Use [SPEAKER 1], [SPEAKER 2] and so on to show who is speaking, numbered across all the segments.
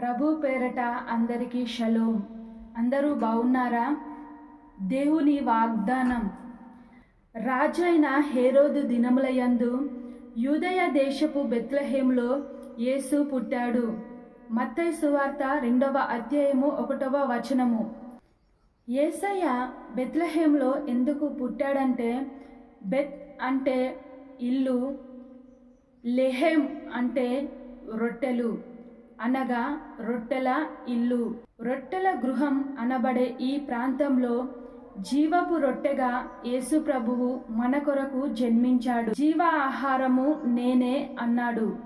[SPEAKER 1] ప్రభు పేరట అందరికీ షలోం. అందరూ బాగున్నారా? దేవుని వాగ్దానం. రాజైన హేరోదు దినములయందు యూదయ దేశపు బెత్లహేములో యేసు పుట్టాడు. మత్తయి సువార్త రెండవ అధ్యాయము ఒకటవ వచనము. యేసయ్య బెత్లహేంలో ఎందుకు పుట్టాడంటే బెత్ అంటే ఇల్లు లెహెం అంటే రొట్టెలు. అనగా రొట్టెల ఇల్లు. రొట్టెల గృహం అనబడే ఈ ప్రాంతంలో జీవపు రొట్టెగా యేసు ప్రభువు మన కొరకు జన్మించాడు. జీవ ఆహారము నేనే అన్నాడు.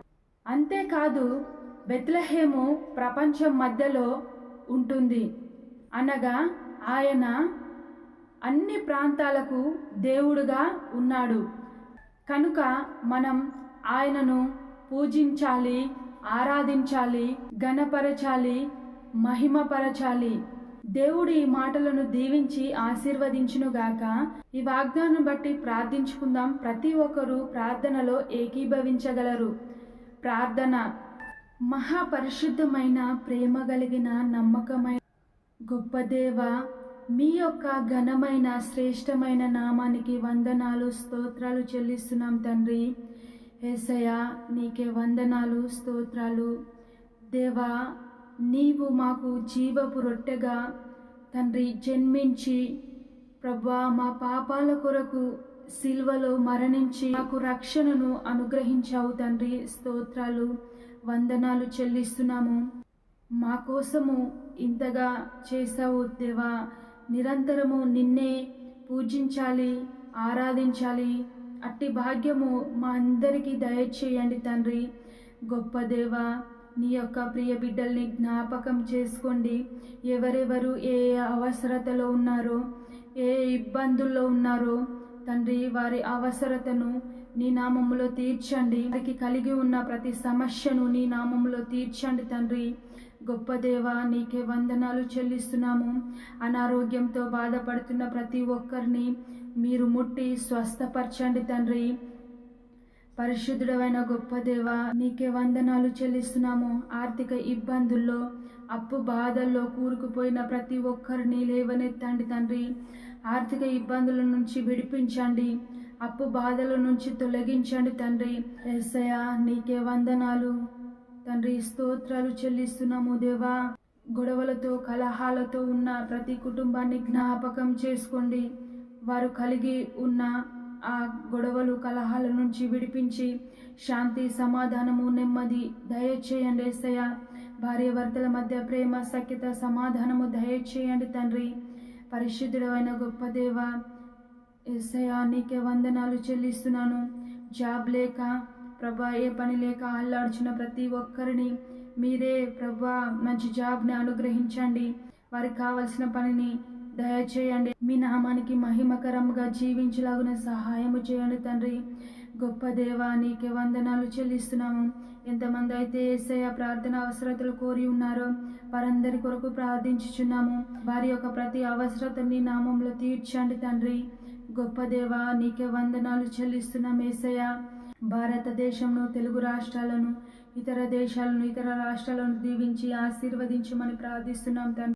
[SPEAKER 1] అంతేకాదు బెత్లహేము ప్రపంచం మధ్యలో ఉంటుంది. అనగా ఆయన అన్ని ప్రాంతాలకు దేవుడుగా ఉన్నాడు. కనుక మనం ఆయనను పూజించాలి ఆరాధించాలి గణపరచాలి మహిమపరచాలి. దేవుడు ఈ మాటలను దీవించి ఆశీర్వదించునుగాక. ఈ వాగ్దానం బట్టి ప్రార్థించుకుందాం. ప్రతి ఒక్కరూ ప్రార్థనలో ఏకీభవించగలరు. ప్రార్థన. మహాపరిశుద్ధమైన ప్రేమ కలిగిన నమ్మకమైన గొప్ప దేవ మీ యొక్క ఘనమైన శ్రేష్టమైన నామానికి వందనాలు స్తోత్రాలు చెల్లిస్తున్నాం తండ్రి. ఏసయా నీకే వందనాలు స్తోత్రాలు. దేవా నీవు మాకు జీవపు రొట్టెగా తండ్రి జన్మించి ప్రభా మా పాపాల కొరకు సిల్వలో మరణించి మాకు రక్షణను అనుగ్రహించావు తండ్రి. స్తోత్రాలు వందనాలు చెల్లిస్తున్నాము. మా కోసము ఇంతగా చేసావు దేవా. నిరంతరము నిన్నే పూజించాలి ఆరాధించాలి అట్టి భాగ్యము మా అందరికీ దయచేయండి తండ్రి. గొప్ప దేవ నీ యొక్క ప్రియ బిడ్డల్ని జ్ఞాపకం చేసుకోండి. ఎవరెవరు ఏ అవసరతలో ఉన్నారో ఏ ఇబ్బందుల్లో ఉన్నారో తండ్రి వారి అవసరతను నీ నామములో తీర్చండి. వారికి కలిగి ఉన్న ప్రతి సమస్యను నీ నామములో తీర్చండి తండ్రి. గొప్ప దేవ నీకే వందనాలు చెల్లిస్తున్నాము. అనారోగ్యంతో బాధపడుతున్న ప్రతి ఒక్కరిని మీరు ముట్టి స్వస్థపరచండి తండ్రి. పరిశుద్ధుడమైన గొప్ప దేవ నీకే వందనాలు చెల్లిస్తున్నాము. ఆర్థిక ఇబ్బందుల్లో అప్పు బాధల్లో కూరుకుపోయిన ప్రతి ఒక్కరిని లేవనెత్తండి తండ్రి. ఆర్థిక ఇబ్బందుల నుంచి విడిపించండి. అప్పు బాధల నుంచి తొలగించండి తండ్రి. ఎస్సయ నీకే వందనాలు. తండ్రి స్తోత్రాలు చెల్లిస్తున్నాము దేవా. గొడవలతో కలహాలతో ఉన్న ప్రతి కుటుంబాన్ని జ్ఞాపకం చేసుకోండి. వారు కలిగి ఉన్న ఆ గొడవలు కలహాల నుంచి విడిపించి శాంతి సమాధానము నెమ్మది దయచేయండి ఏసయ్య. భార్య భర్తల మధ్య ప్రేమ సఖ్యత సమాధానము దయచేయండి తండ్రి. పరిశుద్ధుడమైన గొప్ప దేవ ఏసయ్య నీకే వందనాలు చెల్లిస్తున్నాను. జాబ్ లేక ప్రభా ఏ పని లేక అల్లాడుచున్న ప్రతి ఒక్కరిని మీరే ప్రభా మంచి జాబ్ని అనుగ్రహించండి. వారికి కావలసిన పనిని దయచేయండి. మీ నామానికి మహిమకరంగా జీవించలాగున సహాయము చేయండి తండ్రి. గొప్ప దేవా నీకే వందనాలు చెల్లిస్తున్నాము. ఎంతమంది అయితే ఏసయ ప్రార్థన అవసరతలు కోరి ఉన్నారో వారందరి కొరకు ప్రార్థించుచున్నాము. వారి యొక్క ప్రతి అవసరతని నామంలో తీర్చండి తండ్రి. గొప్ప దేవా నీకే వందనాలు చెల్లిస్తున్నాం ఏసయ భారతదేశంలో తెలుగు రాష్ట్రాలను ఇతర దేశాలను ఇతర రాష్ట్రాలను దీవించి ఆశీర్వదించమని ప్రార్థిస్తున్నాం తండ్రి.